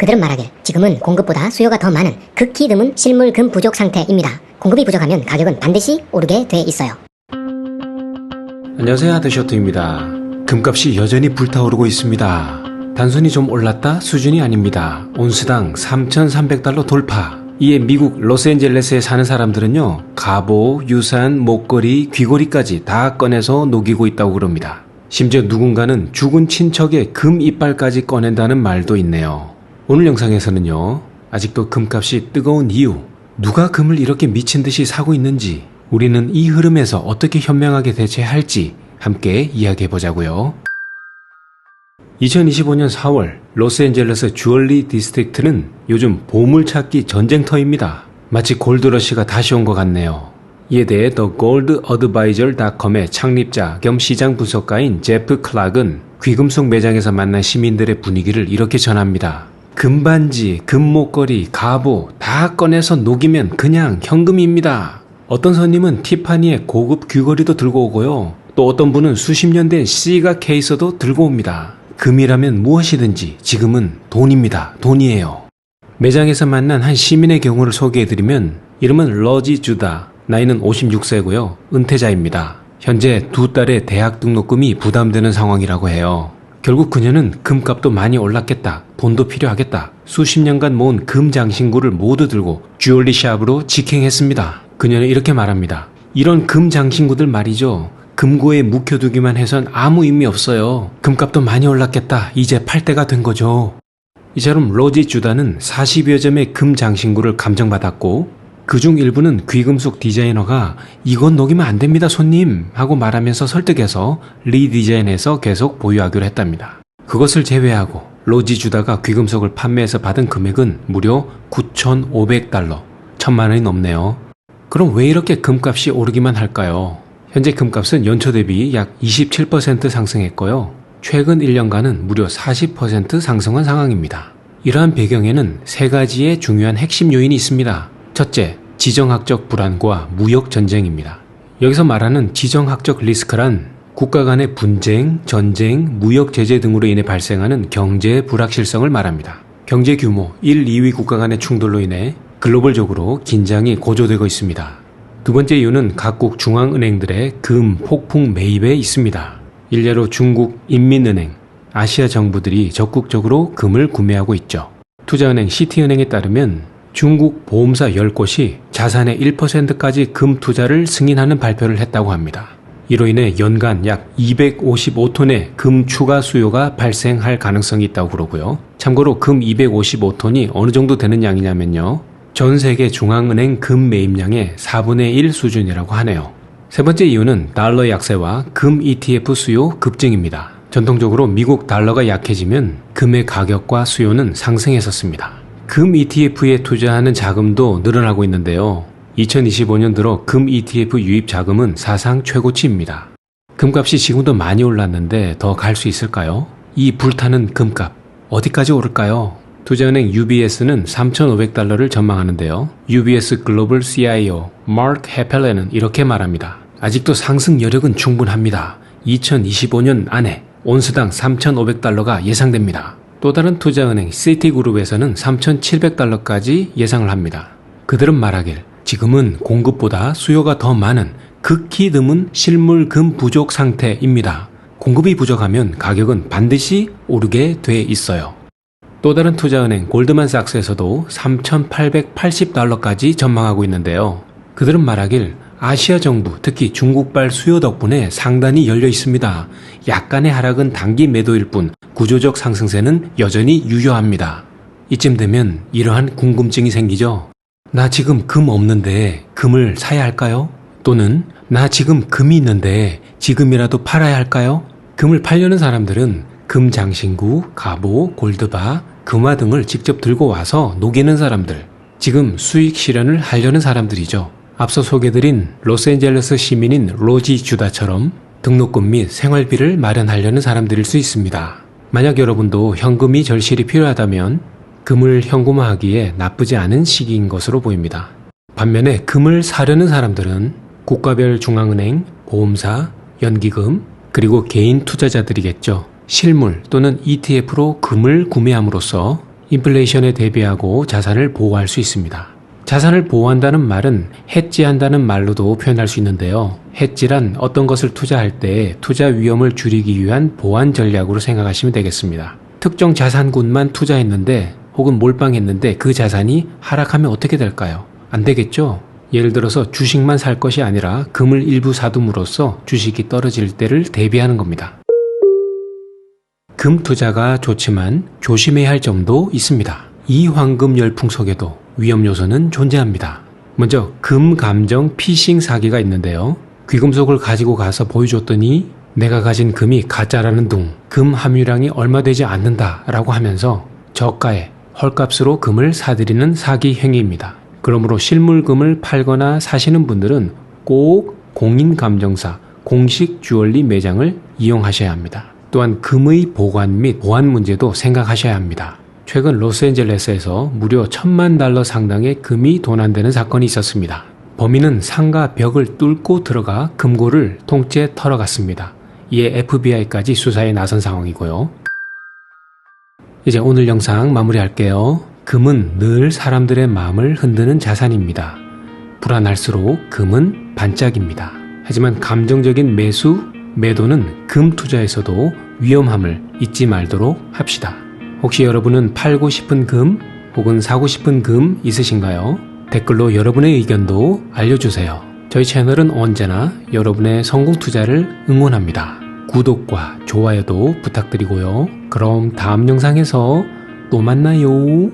그들은 말하길 지금은 공급보다 수요가 더 많은 극히 드문 실물 금 부족 상태입니다. 공급이 부족하면 가격은 반드시 오르게 돼 있어요. 안녕하세요 하드셔트입니다. 금값이 여전히 불타오르고 있습니다. 단순히 좀 올랐다 수준이 아닙니다. 온스당 3,300달러 돌파. 이에 미국 로스앤젤레스에 사는 사람들은요, 갑오, 유산, 목걸이, 귀걸이까지 다 꺼내서 녹이고 있다고 그럽니다. 심지어 누군가는 죽은 친척의 금 이빨까지 꺼낸다는 말도 있네요. 오늘 영상에서는요, 아직도 금값이 뜨거운 이유, 누가 금을 이렇게 미친 듯이 사고 있는지, 우리는 이 흐름에서 어떻게 현명하게 대처할지 함께 이야기해 보자고요. 2025년 4월 로스앤젤레스 주얼리 디스트릭트는 요즘 보물찾기 전쟁터입니다. 마치 골드러시가 다시 온 것 같네요. 이에 대해 더 골드 어드바이저닷컴의 창립자 겸 시장 분석가인 제프 클락은 귀금속 매장에서 만난 시민들의 분위기를 이렇게 전합니다. 금반지, 금목걸이, 갑오 다 꺼내서 녹이면 그냥 현금입니다. 어떤 손님은 티파니의 고급 귀걸이도 들고 오고요. 또 어떤 분은 수십 년 된 시가 케이스도 들고 옵니다. 금이라면 무엇이든지 지금은 돈입니다. 돈이에요. 매장에서 만난 한 시민의 경우를 소개해드리면 이름은 러지 주다. 나이는 56세고요. 은퇴자입니다. 현재 두 딸의 대학 등록금이 부담되는 상황이라고 해요. 결국 그녀는 금값도 많이 올랐겠다. 돈도 필요하겠다. 수십 년간 모은 금 장신구를 모두 들고 주얼리 샵으로 직행했습니다. 그녀는 이렇게 말합니다. 이런 금 장신구들 말이죠. 금고에 묵혀두기만 해선 아무 의미 없어요. 금값도 많이 올랐겠다. 이제 팔 때가 된 거죠. 이처럼 로지 주다는 40여 점의 금 장신구를 감정받았고 그중 일부는 귀금속 디자이너가 이건 녹이면 안 됩니다 손님 하고 말하면서 설득해서 리디자인해서 계속 보유하기로 했답니다. 그것을 제외하고 로지 주다가 귀금속을 판매해서 받은 금액은 무려 9,500달러. 천만 원이 넘네요. 그럼 왜 이렇게 금값이 오르기만 할까요? 현재 금값은 연초 대비 약 27% 상승했고요. 최근 1년간은 무려 40% 상승한 상황입니다. 이러한 배경에는 세 가지의 중요한 핵심 요인이 있습니다. 첫째, 지정학적 불안과 무역 전쟁입니다. 여기서 말하는 지정학적 리스크란 국가 간의 분쟁, 전쟁, 무역 제재 등으로 인해 발생하는 경제 불확실성을 말합니다. 경제 규모 1, 2위 국가 간의 충돌로 인해 글로벌적으로 긴장이 고조되고 있습니다. 두 번째 이유는 각국 중앙은행들의 금 폭풍 매입에 있습니다. 일례로 중국 인민은행, 아시아 정부들이 적극적으로 금을 구매하고 있죠. 투자은행 시티은행에 따르면 중국 보험사 10곳이 자산의 1%까지 금 투자를 승인하는 발표를 했다고 합니다. 이로 인해 연간 약 255톤의 금 추가 수요가 발생할 가능성이 있다고 그러고요. 참고로 금 255톤이 어느 정도 되는 양이냐면요. 전 세계 중앙은행 금 매입량의 4분의 1 수준이라고 하네요. 세 번째 이유는 달러 약세와 금 ETF 수요 급증입니다. 전통적으로 미국 달러가 약해지면 금의 가격과 수요는 상승했었습니다. 금 ETF에 투자하는 자금도 늘어나고 있는데요. 2025년 들어 금 ETF 유입 자금은 사상 최고치입니다. 금값이 지금도 많이 올랐는데 더 갈 수 있을까요? 이 불타는 금값 어디까지 오를까요? 투자은행 UBS는 3,500달러를 전망하는데요. UBS 글로벌 CIO 마크 헤펠레는 이렇게 말합니다. 아직도 상승 여력은 충분합니다. 2025년 안에 온수당 3,500달러가 예상됩니다. 또 다른 투자은행 시티그룹에서는 3,700달러까지 예상을 합니다. 그들은 말하길 지금은 공급보다 수요가 더 많은 극히 드문 실물금 부족 상태입니다. 공급이 부족하면 가격은 반드시 오르게 돼 있어요. 또 다른 투자은행 골드만삭스에서도 3,880달러까지 전망하고 있는데요. 그들은 말하길 아시아 정부, 특히 중국발 수요 덕분에 상단이 열려 있습니다. 약간의 하락은 단기 매도일 뿐 구조적 상승세는 여전히 유효합니다. 이쯤 되면 이러한 궁금증이 생기죠. 나 지금 금 없는데 금을 사야 할까요? 또는 나 지금 금이 있는데 지금이라도 팔아야 할까요? 금을 팔려는 사람들은 금 장신구, 갑오, 골드바, 금화 등을 직접 들고 와서 녹이는 사람들, 지금 수익 실현을 하려는 사람들이죠. 앞서 소개드린 로스앤젤레스 시민인 로지 주다처럼 등록금 및 생활비를 마련하려는 사람들일 수 있습니다. 만약 여러분도 현금이 절실히 필요하다면 금을 현금화하기에 나쁘지 않은 시기인 것으로 보입니다. 반면에 금을 사려는 사람들은 국가별 중앙은행, 보험사, 연기금, 그리고 개인 투자자들이겠죠. 실물 또는 ETF로 금을 구매함으로써 인플레이션에 대비하고 자산을 보호할 수 있습니다. 자산을 보호한다는 말은 해지한다는 말로도 표현할 수 있는데요. 해지란 어떤 것을 투자할 때 투자 위험을 줄이기 위한 보완 전략으로 생각하시면 되겠습니다. 특정 자산군만 투자했는데 혹은 몰빵했는데 그 자산이 하락하면 어떻게 될까요? 안 되겠죠? 예를 들어서 주식만 살 것이 아니라 금을 일부 사둠으로써 주식이 떨어질 때를 대비하는 겁니다. 금 투자가 좋지만 조심해야 할 점도 있습니다. 이 황금 열풍 속에도 위험 요소는 존재합니다. 먼저 금 감정 피싱 사기가 있는데요. 귀금속을 가지고 가서 보여줬더니 내가 가진 금이 가짜라는 둥, 금 함유량이 얼마 되지 않는다라고 하면서 저가에 헐값으로 금을 사들이는 사기 행위입니다. 그러므로 실물금을 팔거나 사시는 분들은 꼭 공인감정사, 공식 주얼리 매장을 이용하셔야 합니다. 또한 금의 보관 및 보안 문제도 생각하셔야 합니다. 최근 로스앤젤레스에서 무려 천만 달러 상당의 금이 도난되는 사건이 있었습니다. 범인은 상가 벽을 뚫고 들어가 금고를 통째 털어갔습니다. 이에 FBI까지 수사에 나선 상황이고요. 이제 오늘 영상 마무리할게요. 금은 늘 사람들의 마음을 흔드는 자산입니다. 불안할수록 금은 반짝입니다. 하지만 감정적인 매수, 매도는 금 투자에서도 위험함을 잊지 말도록 합시다. 혹시 여러분은 팔고 싶은 금 혹은 사고 싶은 금 있으신가요? 댓글로 여러분의 의견도 알려주세요. 저희 채널은 언제나 여러분의 성공 투자를 응원합니다. 구독과 좋아요도 부탁드리고요. 그럼 다음 영상에서 또 만나요.